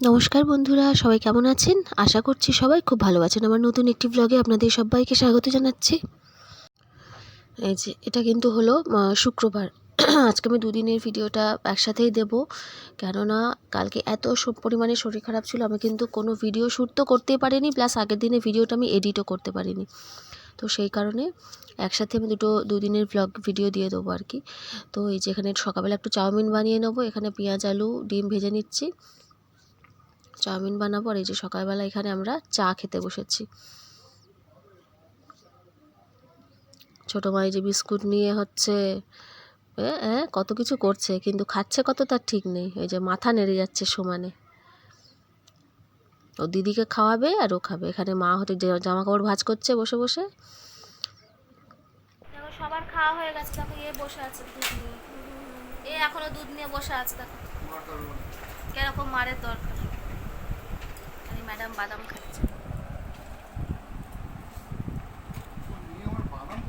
নমস্কার বন্ধুরা, সবাই কেমন আছেন? আশা করছি সবাই খুব ভালো আছেন। আমার নতুন একটি ব্লগে আপনাদের সবাইকে স্বাগত জানাচ্ছি। এই যে, এটা কিন্তু হলো শুক্রবার। আজকে আমি দুদিনের ভিডিওটা একসাথেই দেব। কেননা, কালকে এত পরিমাণে শরীর খারাপ ছিল, আমি কিন্তু কোনো ভিডিও শ্যুট তো করতেই পারিনি প্লাস আগের দিনে ভিডিওটা আমি এডিটও করতে পারিনি। তো সেই কারণে একসাথে আমি দুটো দুদিনের ব্লগ ভিডিও দিয়ে দেবো আর কি। তো এই যে, এখানে সকালবেলা একটু চাউমিন বানিয়ে নেব। এখানে পেঁয়াজ, আলু, ডিম ভেজে নিচ্ছি। চাউমিন বানাবো আর এই যে সকালবেলা এখানে আমরা চা খেতে বসেছি। ছোটো মা এই যে বিস্কুট নিয়ে হচ্ছে এ, কত কিছু করছে কিন্তু খাচ্ছে কত তার ঠিক নেই। এই যে মাথা নেড়ে যাচ্ছে সমানে। ও দিদিকে খাওয়াবে আর ও খাবে। এখানে মা হতে যে জামা কাপড় ভাঁজ করছে বসে বসে। দেখো সবার খাওয়া হয়ে গেছে। দেখো এ বসে আছে দুধ নিয়ে। এ এখনও দুধ নিয়ে বসে আছে দেখো। কীরকম মারের দরকার। ম্যাডাম বাদাম খাচ্ছে।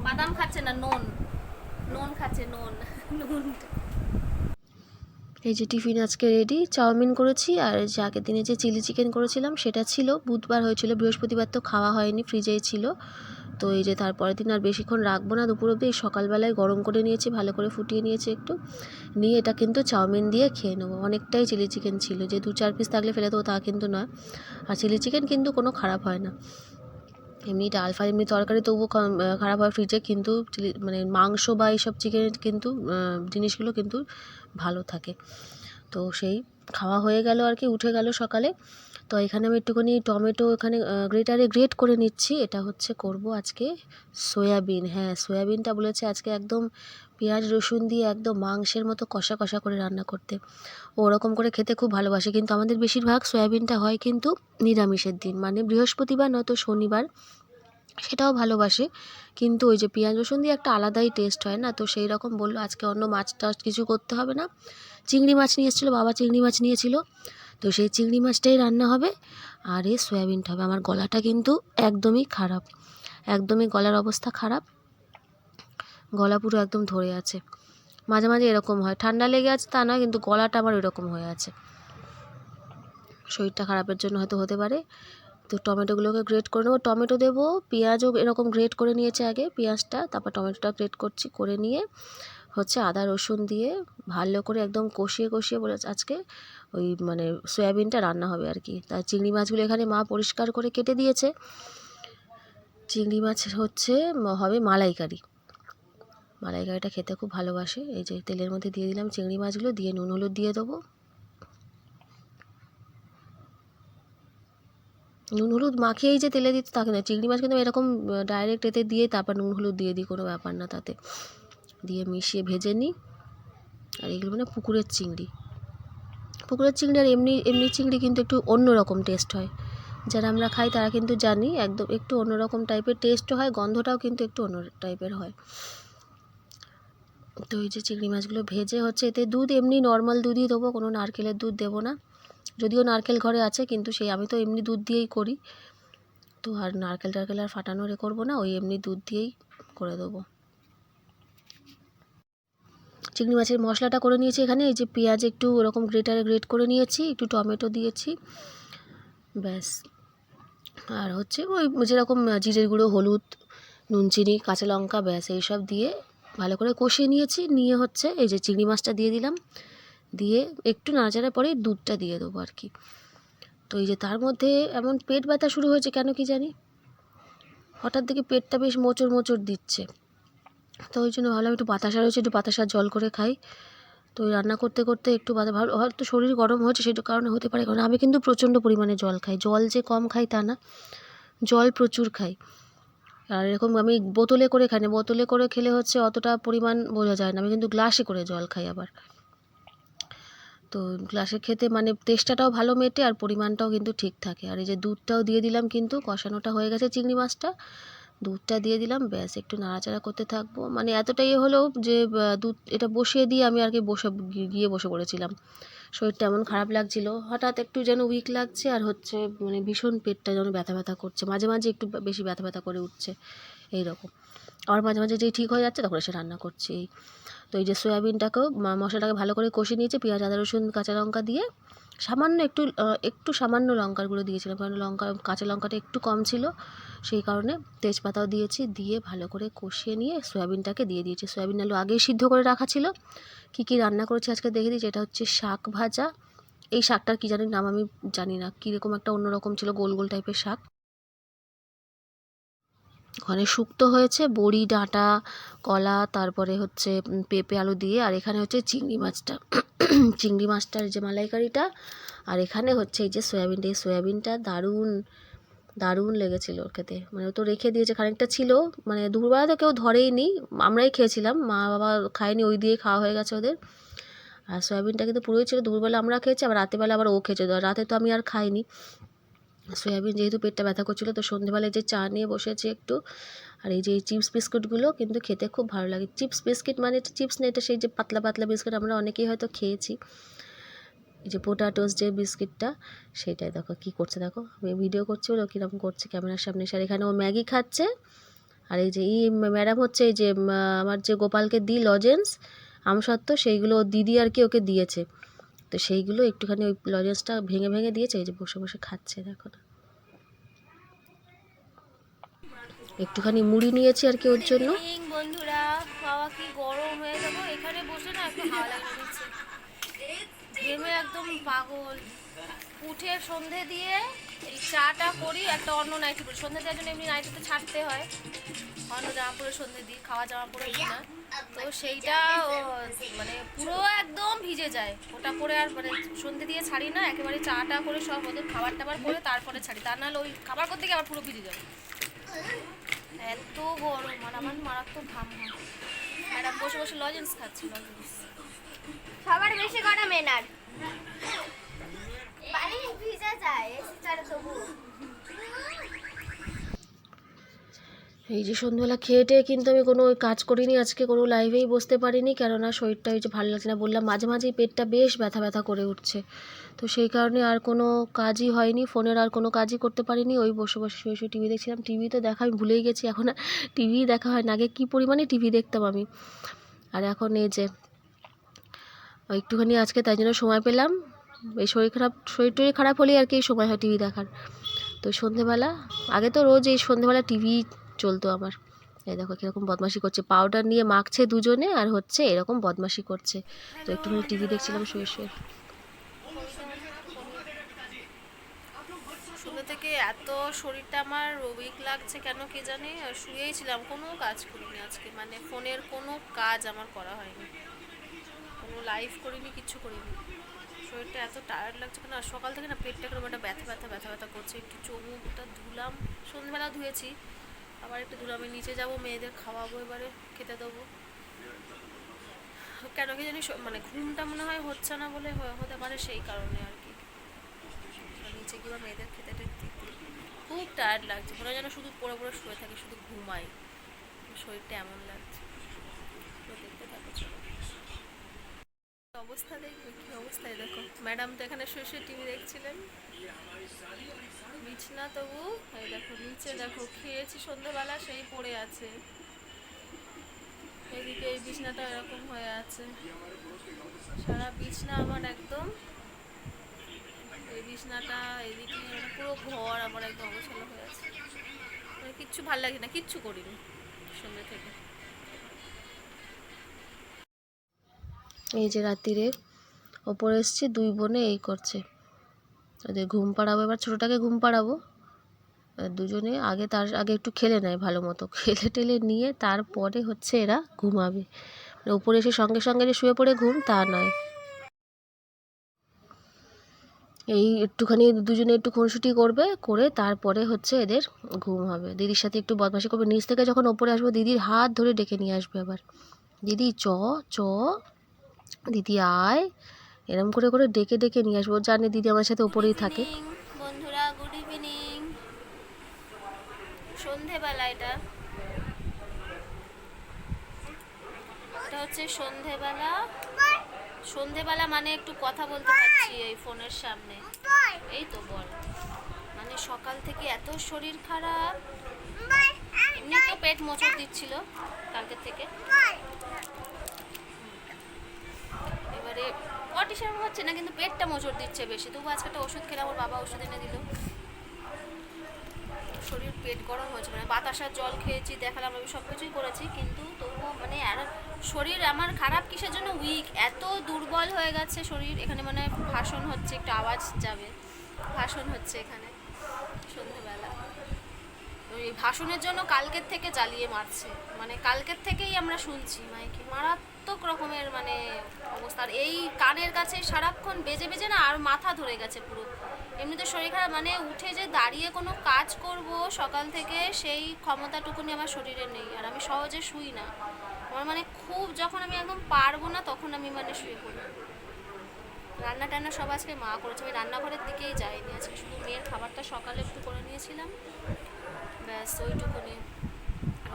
বাদাম খাচ্ছে না, নুন। নুন খাচ্ছে, নুন। নুন। এই যে টিফিন আজকে রেডি চাউমিন করেছি আর যে আগের দিনে যে চিলি চিকেন করেছিলাম, সেটা ছিল। বুধবার হয়েছিল, বৃহস্পতিবার তো খাওয়া হয়নি ফ্রিজেই ছিল। তো এই যে তারপরের দিন আর বেশিক্ষণ রাখব না, দুপুর অবধি। সকালবেলায় গরম করে নিয়েছি, ভালো করে ফুটিয়ে নিয়েছি একটু। নিয়ে এটা কিন্তু চাউমিন দিয়ে খেয়ে নেব। অনেকটাই চিলি চিকেন ছিল। যে দু চার পিস থাকলে ফেলে দেবো, তা কিন্তু নয়। আর চিলি চিকেন কিন্তু কোনো খারাপ হয় না। এমনি ডাল ফ্রাই এমনি তরকারি তবুও খারাপ হয়। ফ্রিজে কিন্তু চিলি মানে মাংস বা এইসব চিকেনের কিন্তু জিনিসগুলো কিন্তু ভালো থাকে। তো সেই খাওয়া হয়ে গেল আর কি, উঠে গেল সকালে। তো এখানে আমি একটুখানি টমেটো এখানে গ্রেটারে গ্রেট করে নিচ্ছি। এটা হচ্ছে করব আজকে সয়াবিন। হ্যাঁ সয়াবিনটা বলেছে আজকে একদম পেঁয়াজ, রসুন দিয়ে একদম মাংসের মতো কষা কষা করে রান্না করতে। ওরকম করে খেতে খুব ভালোবাসে। কিন্তু আমাদের বেশিরভাগ সয়াবিনটা হয় কিন্তু নিরামিষের দিন। মানে বৃহস্পতিবার, নয়তো শনিবার সেটাও ভালোবাসে। কিন্তু ওই যে পেঁয়াজ, রসুন দিয়ে একটা আলাদাই টেস্ট হয় না? তো সেই রকম বলল, আজকে অন্য মাছ টাছ কিছু করতে হবে না। চিংড়ি মাছ নিয়ে এসেছিল, বাবা চিংড়ি মাছ নিয়েছিল। তো সেই চিংড়ি মাছটাই রান্না হবে আর এই সয়াবিনটা হবে। আমার গলাটা কিন্তু একদমই খারাপ, একদমই গলার অবস্থা খারাপ। গলা পুরো একদম ধরে আছে। মাঝে মাঝে এরকম হয়। ঠান্ডা লেগে আছে তা নয়, কিন্তু গলাটা আমার এরকম হয়ে আছে। শরীরটা খারাপের জন্য হয়তো হতে পারে। তো টমেটোগুলোকে গ্রেট করে নেব। টমেটো দেবো, পেঁয়াজও এরকম গ্রেট করে নিয়েছে আগে, পেঁয়াজটা, তারপর টমেটোটা গ্রেট করছি, করে নিয়ে হচ্ছে আদা, রসুন দিয়ে ভালো করে একদম কষিয়ে কষিয়ে বলে আজকে ওই মানে সয়াবিনটা রান্না হবে আর কি। তাই চিংড়ি মাছগুলো এখানে মা পরিষ্কার করে কেটে দিয়েছে। চিংড়ি মাছ হচ্ছে হবে মালাইকারি। মালাইকারিটা খেতে খুব ভালোবাসে। এই যে তেলের মধ্যে দিয়ে দিলাম চিংড়ি মাছগুলো, দিয়ে নুন, হলুদ দিয়ে দেবো। নুন, হলুদ মাখিয়েই যে তেলে দিতে থাকে না চিংড়ি মাছ কিন্তু এরকম ডাইরেক্ট এতে দিয়ে তারপর নুন, হলুদ দিয়ে দিই, কোনো ব্যাপার না তাতে। দিয়ে মিশিয়ে ভেজে নিই। আর এগুলো মানে পুকুরের চিংড়ি। পুকুরের চিংড়ি আর এমনি এমনি চিংড়ি কিন্তু একটু অন্য রকম টেস্ট হয়। যারা আমরা খাই তারা কিন্তু জানি একদম একটু অন্যরকম টাইপের টেস্টও হয়, গন্ধটাও কিন্তু একটু অন্য টাইপের হয়। তো এই যে চিংড়ি মাছগুলো ভেজে হচ্ছে, এতে দুধ এমনি নর্মাল দুধই দেবো, কোনো নারকেলের দুধ দেবো না। যদিও নারকেল ঘরে আছে, কিন্তু সেই আমি তো এমনি দুধ দিয়েই করি। তো আর নারকেল টারকেল আর ফাটানো রে করব না, ওই এমনি দুধ দিয়েই করে দেবো। চিংড়ি মাছের মশলাটা করে নিয়েছি এখানে। এই যে পেঁয়াজ একটু ওরকম গ্রেটারে গ্রেট করে নিয়েছি, একটু টমেটো দিয়েছি, ব্যাস। আর হচ্ছে ওই যেরকম জিরের গুঁড়ো, হলুদ, নুন, চিনি, কাঁচা লঙ্কা, ব্যাস, এইসব দিয়ে ভালো করে কষিয়ে নিয়েছি। নিয়ে হচ্ছে এই যে চিংড়ি মাছটা দিয়ে দিলাম। দিয়ে একটু নাড়াচাড়ার পরেই দুধটা দিয়ে দেবো আর কি। তো এই যে তার মধ্যে এমন পেট ব্যথা শুরু হয়েছে কেন কি জানি? হঠাৎ দেখি পেটটা বেশ মোচড় মোচড় দিচ্ছে। তো ওই জন্য ভাবলাম একটু বাতাসা রয়েছে একটু বাতাসার জল করে খাই। তো ওই রান্না করতে করতে একটু বাতা ভালো হয়তো শরীর গরম হয়েছে সেটার কারণে হতে পারে। কারণ আমি কিন্তু প্রচণ্ড পরিমাণে জল খাই। জল যে কম খাই তা না, জল প্রচুর খাই। আর এরকম আমি বোতলে করে খাই না। বোতলে করে খেলে হচ্ছে অতটা পরিমাণ বোঝা যায় না। আমি কিন্তু গ্লাসে করে জল খাই আবার। তো গ্লাসে খেতে মানে তেষ্টাটাও ভালো মেটে আর পরিমাণটাও কিন্তু ঠিক থাকে। আর এই যে দুধটাও দিয়ে দিলাম কিন্তু, কষানোটা হয়ে গেছে চিংড়ি মাছটা। দুধটা দিয়ে দিলাম, ব্যাস একটু নাড়াচাড়া করতে থাকব। মানে এতটাই হলেও যে দুধ এটা বসিয়ে দিয়ে আমি আর কি বসে গিয়ে বসে পড়েছিলাম। শরীরটা এমন খারাপ লাগছিল, হঠাৎ একটু যেন উইক লাগছে আর হচ্ছে মানে ভীষণ পেটটা যেন ব্যথা ব্যথা করছে। মাঝে মাঝে একটু বেশি ব্যথা ব্যথা করে উঠছে এই রকম আবার মাঝে মাঝে যেই ঠিক হয়ে যাচ্ছে, তখন এসে রান্না করছি। এই তো এই যে সয়াবিনটাকেও মশলাটাকে ভালো করে কষে নিয়েছে, পেঁয়াজ, আদা, রসুন, কাঁচা লঙ্কা দিয়ে। সামান্য একটু একটু সামান্য লঙ্কার গুঁড়ো দিয়েছিলাম, কারণ লঙ্কা, কাঁচা লঙ্কাটা একটু কম ছিল। সেই কারণে তেজপাতাও দিয়েছি, দিয়ে ভালো করে কষিয়ে নিয়ে সয়াবিনটাকে দিয়ে দিয়েছি। সয়াবিন আলু আগেই সিদ্ধ করে রাখা ছিল। কী কী রান্না করেছি আজকে দেখে দিয়েছি এটা হচ্ছে শাক ভাজা। এই শাকটার কী জানি নাম আমি জানি না, কীরকম একটা অন্যরকম ছিল, গোল গোল টাইপের শাক। ওখানে শুক্তো হয়েছে, বড়ি, ডাঁটা, কলা, তারপরে হচ্ছে পেঁপে, আলু দিয়ে, আর এখানে হচ্ছে চিংড়ি মাছটা। চিংড়ি মাছটার যে মালাইকারিটা, আর এখানে হচ্ছে এই যে সয়াবিনটা এই সয়াবিনটা দারুণ দারুণ লেগেছিল ওর খেতে। মানে ও তো রেখে দিয়েছে, খানিকটা ছিল মানে দুপুরবেলা তো কেউ ধরেই নি আমরাই খেয়েছিলাম, মা বাবা খায়নি, ওই দিয়ে খাওয়া হয়ে গেছে ওদের। আর সয়াবিনটা কিন্তু পুরোই ছিল, দুপুরবেলা আমরা খেয়েছি, আবার রাতেরবেলা আবার ও খেয়েছে রাতে তো আমি আর খাইনি। সয়াবিন যেহেতু পেটটা ব্যথা করছিল, তো সন্ধেবেলায় যে চা নিয়ে বসেছি একটু, আর এই যে এই চিপস বিস্কুটগুলো কিন্তু খেতে খুব ভালো লাগে। চিপস বিস্কিট মানে চিপস না, এটা সেই যে পাতলা পাতলা বিস্কুট আমরা অনেকেই হয়তো খেয়েছি। এই যে পোটাটোস যে বিস্কিটটা, সেটাই দেখো কী করছে দেখো, আমি ভিডিও করছি বলে ও কীরকম করছে ক্যামেরার সামনে এসে এখানে ও ম্যাগি খাচ্ছে, আর এই যে ই ম্যাডাম হচ্ছে এই যে আমার যে গোপালকে দিই লজেন্স আমসত্ত্ব, সেইগুলো ওর দিদি আর কি ওকে দিয়েছে। তো সেইগুলো একটুখানি ওই লজেন্সটা ভেঙে ভেঙে দিয়েছে, এই যে বসে বসে খাচ্ছে দেখো না একটুখানি মুড়ি নিয়েছি আর কি ওর জন্য। বন্ধুরা। বাবা কি গরম হয়ে যাব এখানে বসে না একটু হাওয়া লাগে নিচ্ছে ঘেমে একদম পাগল। উঠে সন্ধে দিয়ে এই চাটা করি, একটা অন্য নাইটি পরি সন্ধে দেওয়ার জন্য এমনি নাইটিতে ছাড়তে হয়। অন্য জামা পরে সন্ধে দিই, খাওয়া জামা পরে না। তো সেইটা মানে পুরো একদম ভিজে যায়। ওটা করে আর মানে সন্ধে দিয়ে ছাড়ি না, একেবারে চাটা করে সব ওদের খাবার টাবার করে তারপরে ছাড়ি। তা নাহলে ওই খাবার করতে গিয়ে আবার পুরো ভিজে যাবে এত গরম আর আমার মারাত্মক ঘাম হয়। ম্যাডাম বসে বসে লজেন্স খাচ্ছি, লজেন্স। সবার বেশি গরম এনার। বাড়ি ভিজে যায় তবু এই যে সন্ধ্যাবেলা খেয়ে টেয়ে কিন্তু আমি কোনো কাজ করিনি, আজকে কোনো লাইভেই বসতে পারিনি। কেননা শরীরটা ওই যে ভালো লাগছে না, বললাম মাঝে মাঝেই পেটটা বেশ ব্যথা ব্যথা করে উঠছে। তো সেই কারণে আর কোনো কাজই হয়নি, ফোনের আর কোনো কাজই করতে পারিনি। ওই বসে বসে শুয়ে শুয়ে টিভি দেখছিলাম। টিভি তো দেখা, আমি ভুলেই গেছি, এখন আর টিভিই দেখা হয় না। আগে কী পরিমাণে টিভি দেখতাম আমি। আর এখন এই যে, একটুখানি আজকে তাই জন্য সময় পেলাম। এই শরীর খারাপ, শরীর টরীর খারাপ হলেই আর কি সময় হয় টিভি দেখার। তো সন্ধেবেলা, আগে তো রোজ এই সন্ধেবেলা টিভি চলতো আমার এই দেখো কীরকম বদমাশি করছে। পাউডার নিয়ে মাখছে দুজনে আর হচ্ছে এরকম বদমাশি করছে। তো একটুখানি টিভি দেখছিলাম, শুয়ে শুয়ে। সন্ধ্যে থেকে এত শরীরটা আমার উইক লাগছে কেন কে জানি? শুয়েই ছিলাম, কোনো কাজ করিনি আজকে। মানে ফোনের কোনো কাজ আমার করা হয়নি। কোনো লাইভ করিনি কিচ্ছু করিনি। শরীরটা এত টায়ার্ড লাগছে কেন? আর সকাল থেকে না পেটটা কীরকম একটা ব্যথা ব্যথা ব্যথা ব্যথা করছে। একটু চোখ মুখটা ধুলাম। সন্ধ্যেবেলা ধুয়েছি। আবার একটু দুলামে নিচে যাব, মেয়েদের খাওয়াবো এবারে, খেতে দেবো। কেন কি জানি মানে ঘুমটা মনে হয় হচ্ছে না বলে হতে পারে সেই কারণে আর কি। নিচে গিয়ে মেয়েদের খেতে খুব টায়ার্ড লাগছে, মনে হয় যেন শুধু পড়ে পড়ে শুয়ে থাকি, শুধু ঘুমাই শরীরটা এমন লাগছে তো দেখতে থাকো চলো। অবস্থা দেখবে কি অবস্থায়? দেখো, ম্যাডাম তো এখানে শুয়ে শুয়ে টিভি দেখছিলেন। বিছনা তবু, এই দেখো, নিচে দেখো, খেয়েছি সন্ধ্যেবেলা সেই পড়ে আছে। এদিকে এই বিছনাটা এরকম হয়ে আছে। সারা বিছনা আমার একদম, এই বিছনাটা এদিকে মানে পুরো ঘর আমার একদম অবসন্ন হয়ে আছে। মানে কিচ্ছু ভালো লাগে না কিচ্ছু করিনি সন্ধ্যে থেকে। এই যে রাত্রিরে ওপরে এসছি, দুই বোনে এই করছে। ওদের ঘুম পাড়াবো, এবার ছোটোটাকে ঘুম পাড়াবো। দুজনে আগে তার, আগে একটু খেলে নেয় ভালো মতো। খেলে টেলে নিয়ে তারপরে হচ্ছে এরা ঘুমাবে। ওপরে এসে সঙ্গে সঙ্গে যে শুয়ে পড়ে ঘুম, তা নয়। এই একটুখানি দুজনে একটু খুনসুটি করবে, করে তারপরে হচ্ছে এদের ঘুম হবে। দিদির সাথে একটু বদমাশি করবে। নিচ থেকে যখন ওপরে আসব, দিদির হাত ধরে ডেকে নিয়ে আসবে আবার। দিদি, চ চ দিদি আয়। এরম করে করে ডেকে ডেকে নিয়ে আসব। জানে দিদি আমার সাথে ওপরেই থাকে। বন্ধুরা গুড ইভিনিং সন্ধেবেলা এটা। এটা হচ্ছে সন্ধেবেলা। সন্ধেবেলা মানে একটু কথা বলতে পারছি এই ফোনের সামনে। এই তো বল। মানে সকাল থেকে এত শরীর খারাপ। এমনি তো পেট মোচড় দিচ্ছিল কালকে থেকে এবারে পটি সেরকম হচ্ছে না, কিন্তু পেটটা মোচড় দিচ্ছে বেশি। তবু আজকে একটা ওষুধ খেলাম, ওর বাবা ওষুধ এনে দিল। শরীর পেট গরম হয়েছে মানে বাতাসার জল খেয়েছি, দেখালাম, আমি সব কিছুই করেছি, কিন্তু তবুও মানে আর শরীর আমার খারাপ কিসের জন্য উইক এত দুর্বল হয়ে গেছে শরীর, এখানে মানে ভাষণ হচ্ছে, একটু আওয়াজ যাবে। ভাষণ হচ্ছে এখানে, সন্ধেবেলা। ওই ভাষণের জন্য কালকের থেকে জ্বালিয়ে মারছে। মানে কালকের থেকেই আমরা শুনছি মাইকে মারাত্মক রকমের মানে অবস্থা। আর এই কানের কাছে সারাক্ষণ বেজে বেজে না আর মাথা ধরে গেছে পুরো। এমনিতে শরীর খারাপ মানে উঠে যে দাঁড়িয়ে কোনো কাজ করব সকাল থেকে সেই ক্ষমতাটুকুনি আমার শরীরে নেই। আর আমি সহজে শুই না। আমার মানে খুব যখন আমি একদম পারব না তখন আমি মানে শুয়ে পড়ি। রান্না টান্না সব আজকে মা করেছে। আমি রান্নাঘরের দিকেই যাইনি। আজকে শুধু মেয়ের খাবারটা সকালে একটু করে নিয়েছিলাম। ব্যাস, ওইটুকুনি।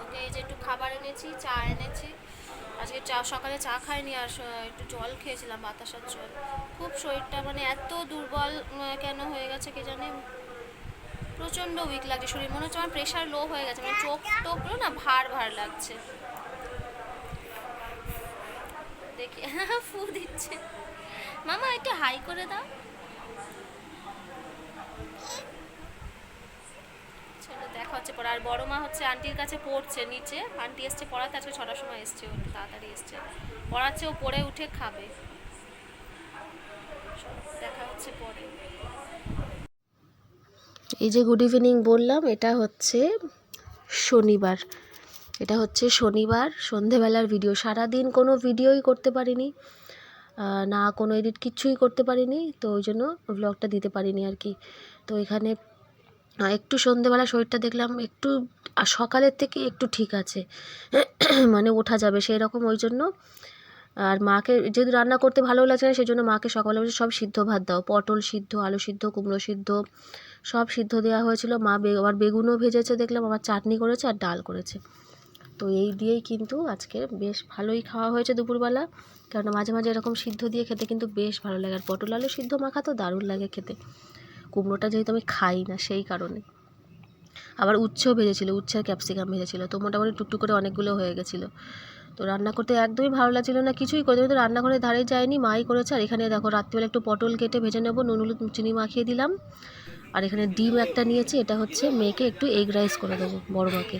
ওকে এই যে একটু খাবার এনেছি, চা এনেছি। আজকে চা, সকালে চা খাইনি আর একটু জল খেয়েছিলাম, বাতাসার জল। খুব শরীরটা মানে এত দুর্বল কেন হয়ে গেছে কে জানে? প্রচণ্ড উইক লাগছে শরীর, মনে হচ্ছে আমার প্রেশার লো হয়ে গেছে মানে চোখ টোকগুলো না ভার ভার লাগছে। দেখি হ্যাঁ ফু দিচ্ছে। মামা, একটু হাই করে দাও। হচ্ছে পরে আর বড় মা হচ্ছে আন্টির কাছে পড়ছে নিচে। আন্টি এসছে পড়াতে, আজকে ছটার সময় এসছে ও, তাড়াতাড়ি এসছে। পড়াচ্ছে ও, পড়ে উঠে খাবে। দেখা হচ্ছে পরে। এই যে গুড ইভিনিং বললাম, এটা হচ্ছে শনিবার। এটা হচ্ছে শনিবার, সন্ধেবেলার ভিডিও সারাদিন কোনো ভিডিওই করতে পারিনি না কোনো এডিট কিছুই করতে পারিনি, তো ওই জন্য ব্লগটা দিতে পারিনি আর কি। তো এখানে একটু সন্ধেবেলা শরীরটা দেখলাম একটু, আর সকালের থেকে একটু ঠিক আছে। মানে ওঠা যাবে সেই রকম ওই জন্য। আর মাকে যেহেতু রান্না করতে ভালো লাগছে না সেই জন্য মাকে সকালে বলছে সব সিদ্ধ ভাত দাও। পটল সিদ্ধ, আলু সিদ্ধ, কুমড়ো সিদ্ধ, সব সিদ্ধ দেওয়া হয়েছিল। মা আবার বেগুনও ভেজেছে দেখলাম, আবার চাটনি করেছে আর ডাল করেছে। তো এই দিয়েই কিন্তু আজকে বেশ ভালোই খাওয়া হয়েছে দুপুরবেলা। কারণ মাঝে মাঝে এরকম সিদ্ধ দিয়ে খেতে কিন্তু বেশ ভালো লাগে। আর পটল আলু সিদ্ধ মাখা তো দারুণ লাগে খেতে। কুমড়োটা যেহেতু আমি খাই না সেই কারণে। আবার উচ্ছেও ভেজেছিল উচ্ছে আর ক্যাপসিকাম ভেজেছিল। তো মোটামুটি টুকটুক করে অনেকগুলো হয়ে গেছিল। তো রান্না করতে একদমই ভালো লাগছিল না কিছুই করতে তো রান্নাঘরে ধারে যায়নি মাই করেছে। আর এখানে দেখো রাত্রিবেলা একটু পটল কেটে ভেজে নেব নুন হলুদ চিনি মাখিয়ে দিলাম। আর এখানে ডিম একটা নিয়েছি এটা হচ্ছে মেয়েকে একটু এগ রাইস করে দেবো বড় মাকে।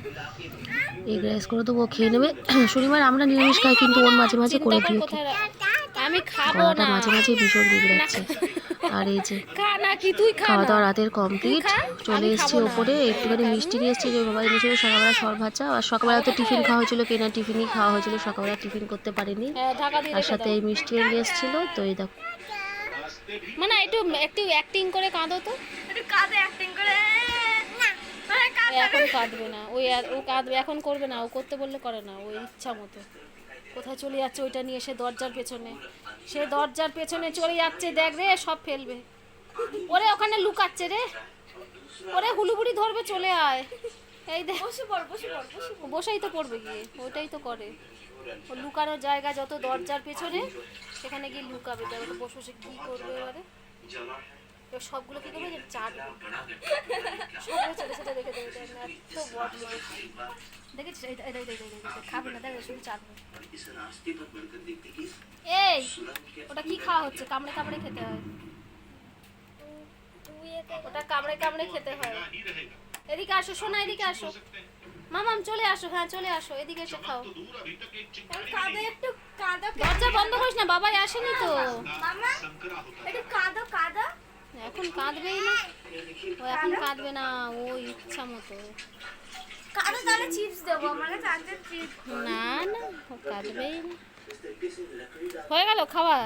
এগ রাইস করে দেবো খেয়ে নেবে। শনিবার আমরা নিরামিষ খাই কিন্তু ওর মাঝে মাঝে করে দিই। আমি খাব না। মাঝে মাঝে ভীষণ বিগড়াচ্ছে। আর এই যে খা না কি তুই খাওয়া দাওয়া রাতের কমপ্লিট চলে এসেছি ওপরে। একটুখানি মিষ্টি নিয়ে এসেছি যে বাবা এনেছিল সকালবেলা সর ভাজা। আর সকালবেলা তো টিফিন খাওয়া হয়েছিল কেনা টিফিনই খাওয়া হয়েছিল সকালবেলা টিফিন করতে পারিনি। হ্যাঁ, ঢাকা আর সাথে এই মিষ্টিও নিয়ে এসেছিল তো এই দেখো। মানে একটু একটু অ্যাক্টিং করে কাঁদো তো। একটু কাঁদে অ্যাক্টিং করে। না মানে এখন কাঁদবে না। ওই ও কাঁদবে এখন করবে না। ও করতে বললে করে না ওই ইচ্ছা মতো। কোথায় চলে যাচ্ছে ওইটা নিয়ে সে দরজার পেছনে। সে দরজার পেছনে চলে যাচ্ছে দেখ রে সব ফেলবে। ওরে ওখানে লুকাচ্ছে রে। ওরে হুলুবুড়ি ধরবে চলে আয়। এই দেখ। বসেই তো পড়বে গিয়ে ওইটাই তো করে। ও লুকানোর জায়গা যত দরজার পেছনে সেখানে গিয়ে লুকাবে। বসে বসে কী করবে এবারে? সবগুলো কী করবে? যে দেবে এত দেখেছিস? খাবে না দেখ শুধু চাটবে এই ওটা কি খাওয়া হচ্ছে? কামড়ে কামড়ে খেতে হয়। ওটা কামড়ে কামড়ে খেতে হয়। এদিকে আসো সোনা এদিকে আসো। মামাম চলে আসো হ্যাঁ চলে আসো এদিকে এসে খাও। কাঁদো একটু কাঁদো দরজা বন্ধ করিস না বাবাই আসেনি তো। মামা একটু কাঁদো কাঁদো। ও এখন কাঁদবে না ও ইচ্ছা মতো। কাঁদো তাহলে চিপস দেবো আমার কাছে চিপস না না ও কাঁদবেই না। হয়ে গেল খাওয়া?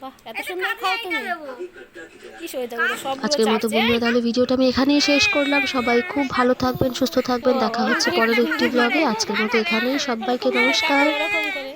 বাহ এত সুন্দর খাও তুমি। আজকের মতো বন্ধুরা তাহলে ভিডিওটা আমি এখানেই শেষ করলাম। সবাই খুব ভালো থাকবেন সুস্থ থাকবেন। দেখা হচ্ছে পরের একটি ব্লগে আজকের মতো এখানেই। সবাইকে নমস্কার। করে।